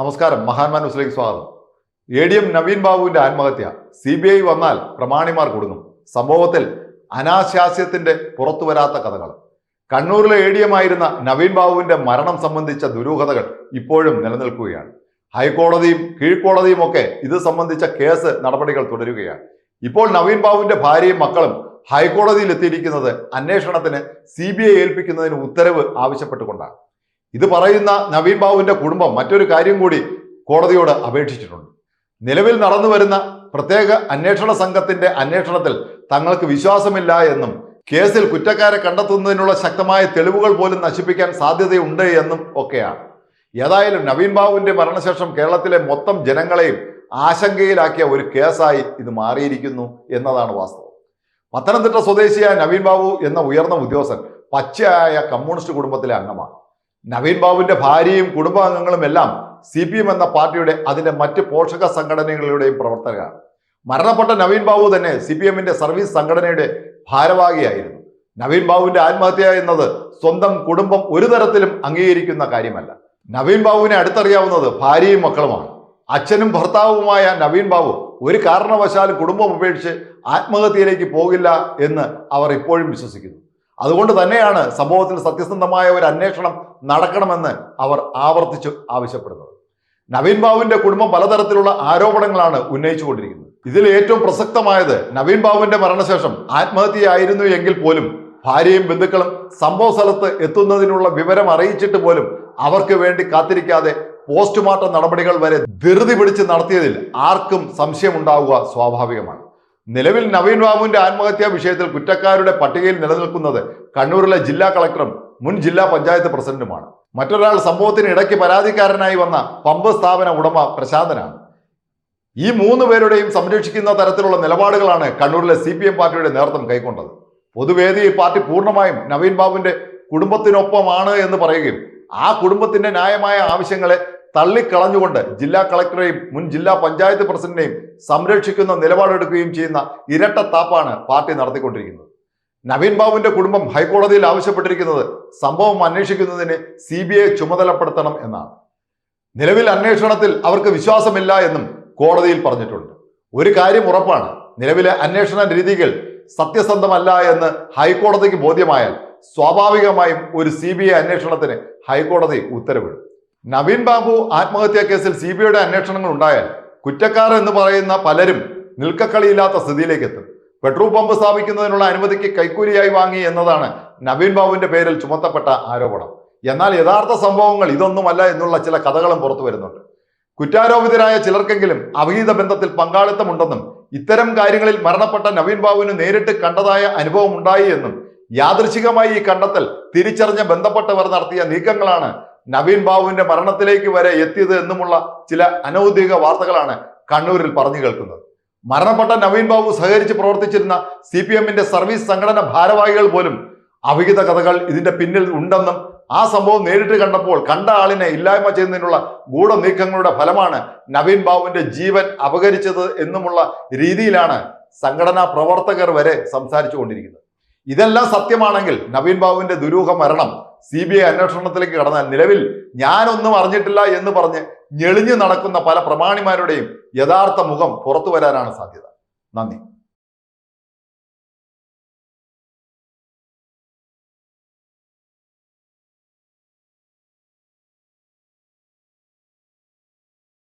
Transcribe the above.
നമസ്കാരം. മഹാന്മാൻ ന്യൂസിലേക്ക് സ്വാഗതം. എ ഡി എം നവീൻ ബാബുവിന്റെ ആത്മഹത്യ സി ബി ഐ വന്നാൽ പ്രമാണിമാർ കൊടുങ്ങും. സംഭവത്തിൽ അനാശാസ്യത്തിന്റെ പുറത്തു വരാത്ത കഥകൾ. കണ്ണൂരിലെ എ ഡി എം ആയിരുന്ന നവീൻ ബാബുവിന്റെ മരണം സംബന്ധിച്ച ദുരൂഹതകൾ ഇപ്പോഴും നിലനിൽക്കുകയാണ്. ഹൈക്കോടതിയും കീഴ്ക്കോടതിയും ഒക്കെ ഇത് സംബന്ധിച്ച കേസ് നടപടികൾ തുടരുകയാണ്. ഇപ്പോൾ നവീൻ ബാബുവിന്റെ ഭാര്യയും മക്കളും ഹൈക്കോടതിയിൽ എത്തിയിരിക്കുന്നത് അന്വേഷണത്തിന് സി ബി ഐ ഏൽപ്പിക്കുന്നതിന് ഉത്തരവ് ആവശ്യപ്പെട്ടുകൊണ്ടാണ്. ഇത് പറയുന്ന നവീൻ ബാബുവിന്റെ കുടുംബം മറ്റൊരു കാര്യം കൂടി കോടതിയോട് അപേക്ഷിച്ചിട്ടുണ്ട്. നിലവിൽ നടന്നു വരുന്ന പ്രത്യേക അന്വേഷണ സംഘത്തിന്റെ അന്വേഷണത്തിൽ തങ്ങൾക്ക് വിശ്വാസമില്ല എന്നും കേസിൽ കുറ്റക്കാരെ കണ്ടെത്തുന്നതിനുള്ള ശക്തമായ തെളിവുകൾ പോലും നശിപ്പിക്കാൻ സാധ്യതയുണ്ട് എന്നും ഒക്കെയാണ്. ഏതായാലും നവീൻ ബാബുവിന്റെ മരണശേഷം കേരളത്തിലെ മൊത്തം ജനങ്ങളെയും ആശങ്കയിലാക്കിയ ഒരു കേസായി ഇത് മാറിയിരിക്കുന്നു എന്നതാണ് വാസ്തവം. പത്തനംതിട്ട സ്വദേശിയായ നവീൻ ബാബു എന്ന ഉയർന്ന ഉദ്യോഗസ്ഥൻ പച്ചയായ കമ്മ്യൂണിസ്റ്റ് കുടുംബത്തിലെ അംഗമാണ്. നവീൻ ബാബുവിന്റെ ഭാര്യയും കുടുംബാംഗങ്ങളും എല്ലാം സി പി എം എന്ന പാർട്ടിയുടെ അതിന്റെ മറ്റ് പോഷക സംഘടനകളുടെയും പ്രവർത്തകരാണ്. മരണപ്പെട്ട നവീൻ ബാബു തന്നെ സി പി എമ്മിന്റെ സർവീസ് സംഘടനയുടെ ഭാരവാഹിയായിരുന്നു. നവീൻ ബാബുവിന്റെ ആത്മഹത്യ എന്നത് സ്വന്തം കുടുംബം ഒരു തരത്തിലും അംഗീകരിക്കുന്ന കാര്യമല്ല. നവീൻ ബാബുവിനെ അടുത്തറിയാവുന്നത് ഭാര്യയും മക്കളുമാണ്. അച്ഛനും ഭർത്താവുമായ നവീൻ ബാബു ഒരു കാരണവശാലും കുടുംബം ഉപേക്ഷിച്ച് ആത്മഹത്യയിലേക്ക് പോകില്ല എന്ന് അവർ ഇപ്പോഴും വിശ്വസിക്കുന്നു. അതുകൊണ്ട് തന്നെയാണ് സംഭവത്തിൽ സത്യസന്ധമായ ഒരു അന്വേഷണം നടക്കണമെന്ന് അവർ ആവർത്തിച്ച് ആവശ്യപ്പെടുന്നത്. നവീൻ ബാബുവിന്റെ കുടുംബം പലതരത്തിലുള്ള ആരോപണങ്ങളാണ് ഉന്നയിച്ചുകൊണ്ടിരിക്കുന്നത് ഇതിൽ ഏറ്റവും പ്രസക്തമായത് നവീൻ ബാബുവിന്റെ മരണശേഷം ആത്മഹത്യയായിരുന്നു എങ്കിൽ പോലും ഭാര്യയും ബന്ധുക്കളും സംഭവ സ്ഥലത്ത് എത്തുന്നതിനുള്ള വിവരം അറിയിച്ചിട്ട് പോലും അവർക്ക് വേണ്ടി കാത്തിരിക്കാതെ പോസ്റ്റ്മോർട്ടം നടപടികൾ വരെ ധൃതി പിടിച്ച് നടത്തിയതിൽ ആർക്കും സംശയമുണ്ടാവുക സ്വാഭാവികമാണ്. നിലവിൽ നവീൻ ബാബുവിന്റെ ആത്മഹത്യാ വിഷയത്തിൽ കുറ്റക്കാരുടെ പട്ടികയിൽ നിലനിൽക്കുന്നത് കണ്ണൂരിലെ ജില്ലാ കളക്ടറും മുൻ ജില്ലാ പഞ്ചായത്ത് പ്രസിഡന്റുമാണ്. മറ്റൊരാൾ സംഭവത്തിന് ഇടയ്ക്ക് പരാതിക്കാരനായി വന്ന പമ്പ് സ്ഥാപന ഉടമ പ്രശാന്തനാണ്. ഈ മൂന്ന് പേരുടെയും സംരക്ഷിക്കുന്ന തരത്തിലുള്ള നിലപാടുകളാണ് കണ്ണൂരിലെ സി പി എം പാർട്ടിയുടെ നേതൃത്വം കൈക്കൊണ്ടത്. പൊതുവേദിയിൽ പാർട്ടി പൂർണമായും നവീൻ ബാബുവിന്റെ കുടുംബത്തിനൊപ്പമാണ് എന്ന് പറയുകയും ആ കുടുംബത്തിന്റെ ന്യായമായ ആവശ്യങ്ങളെ തള്ളിക്കളഞ്ഞുകൊണ്ട് ജില്ലാ കളക്ടറെയും മുൻ ജില്ലാ പഞ്ചായത്ത് പ്രസിഡന്റിനെയും സംരക്ഷിക്കുന്ന നിലപാടെടുക്കുകയും ചെയ്യുന്ന ഇരട്ട താപ്പാണ് പാർട്ടി നടത്തിക്കൊണ്ടിരിക്കുന്നത്. നവീൻ ബാബുവിന്റെ കുടുംബം ഹൈക്കോടതിയിൽ ആവശ്യപ്പെട്ടിരിക്കുന്നത് സംഭവം അന്വേഷിക്കുന്നതിന് സി ബി ഐ ചുമതലപ്പെടുത്തണം എന്നാണ്. നിലവിൽ അന്വേഷണത്തിൽ അവർക്ക് വിശ്വാസമില്ല എന്നും കോടതിയിൽ പറഞ്ഞിട്ടുണ്ട്. ഒരു കാര്യം ഉറപ്പാണ് നിലവിലെ അന്വേഷണ രീതികൾ സത്യസന്ധമല്ല എന്ന് ഹൈക്കോടതിക്ക് ബോധ്യമായാൽ സ്വാഭാവികമായും ഒരു സി ബി ഐ അന്വേഷണത്തിന് ഹൈക്കോടതി ഉത്തരവിടും. നവീൻ ബാബു ആത്മഹത്യാ കേസിൽ സി ബി ഐയുടെ അന്വേഷണങ്ങൾ ഉണ്ടായാൽ കുറ്റക്കാർ എന്ന് പറയുന്ന പലരും നിൽക്കക്കളിയില്ലാത്ത സ്ഥിതിയിലേക്ക് എത്തും. പെട്രോൾ പമ്പ് സ്ഥാപിക്കുന്നതിനുള്ള അനുമതിക്ക് കൈക്കൂലിയായി വാങ്ങി എന്നതാണ് നവീൻ ബാബുവിന്റെ പേരിൽ ചുമത്തപ്പെട്ട ആരോപണം. എന്നാൽ യഥാർത്ഥ സംഭവങ്ങൾ ഇതൊന്നുമല്ല എന്നുള്ള ചില കഥകളും പുറത്തു വരുന്നുണ്ട്. കുറ്റാരോപിതരായ ചിലർക്കെങ്കിലും അവിഹിത ബന്ധത്തിൽ പങ്കാളിത്തമുണ്ടെന്നും ഇത്തരം കാര്യങ്ങളിൽ മരണപ്പെട്ട നവീൻ ബാബുവിന് നേരിട്ട് കണ്ടതായ അനുഭവം ഉണ്ടായി എന്നും യാദൃശികമായി ഈ കണ്ടെത്തൽ തിരിച്ചറിഞ്ഞ ബന്ധപ്പെട്ടവർ നടത്തിയ നീക്കങ്ങളാണ് നവീൻ ബാബുവിന്റെ മരണത്തിലേക്ക് വരെ എത്തിയത് എന്നുമുള്ള ചില അനൗദ്യോഗിക വാർത്തകളാണ് കണ്ണൂരിൽ പറഞ്ഞു കേൾക്കുന്നത്. മരണപ്പെട്ട നവീൻ ബാബു സഹകരിച്ച് പ്രവർത്തിച്ചിരുന്ന സി പി എമ്മിന്റെ സർവീസ് സംഘടന ഭാരവാഹികൾ പോലും അവിഹിത കഥകൾ ഇതിന്റെ പിന്നിൽ ഉണ്ടെന്നും ആ സംഭവം നേരിട്ട് കണ്ടപ്പോൾ കണ്ട ആളിനെ ഇല്ലായ്മ ചെയ്യുന്നതിനുള്ള ഗൂഢ നീക്കങ്ങളുടെ ഫലമാണ് നവീൻ ബാബുവിന്റെ ജീവൻ അപകരിച്ചത് എന്നുമുള്ള രീതിയിലാണ് സംഘടനാ പ്രവർത്തകർ വരെ സംസാരിച്ചു കൊണ്ടിരിക്കുന്നത് ഇതെല്ലാം സത്യമാണെങ്കിൽ നവീൻ ബാബുവിന്റെ ദുരൂഹ മരണം സി ബി ഐ അന്വേഷണത്തിലേക്ക് കടന്നാൽ നിലവിൽ ഞാനൊന്നും അറിഞ്ഞിട്ടില്ല എന്ന് പറഞ്ഞ് ഞെളിഞ്ഞു നടക്കുന്ന പല പ്രമാണിമാരുടെയും യഥാർത്ഥ മുഖം പുറത്തു വരാനാണ് സാധ്യത. നന്ദി.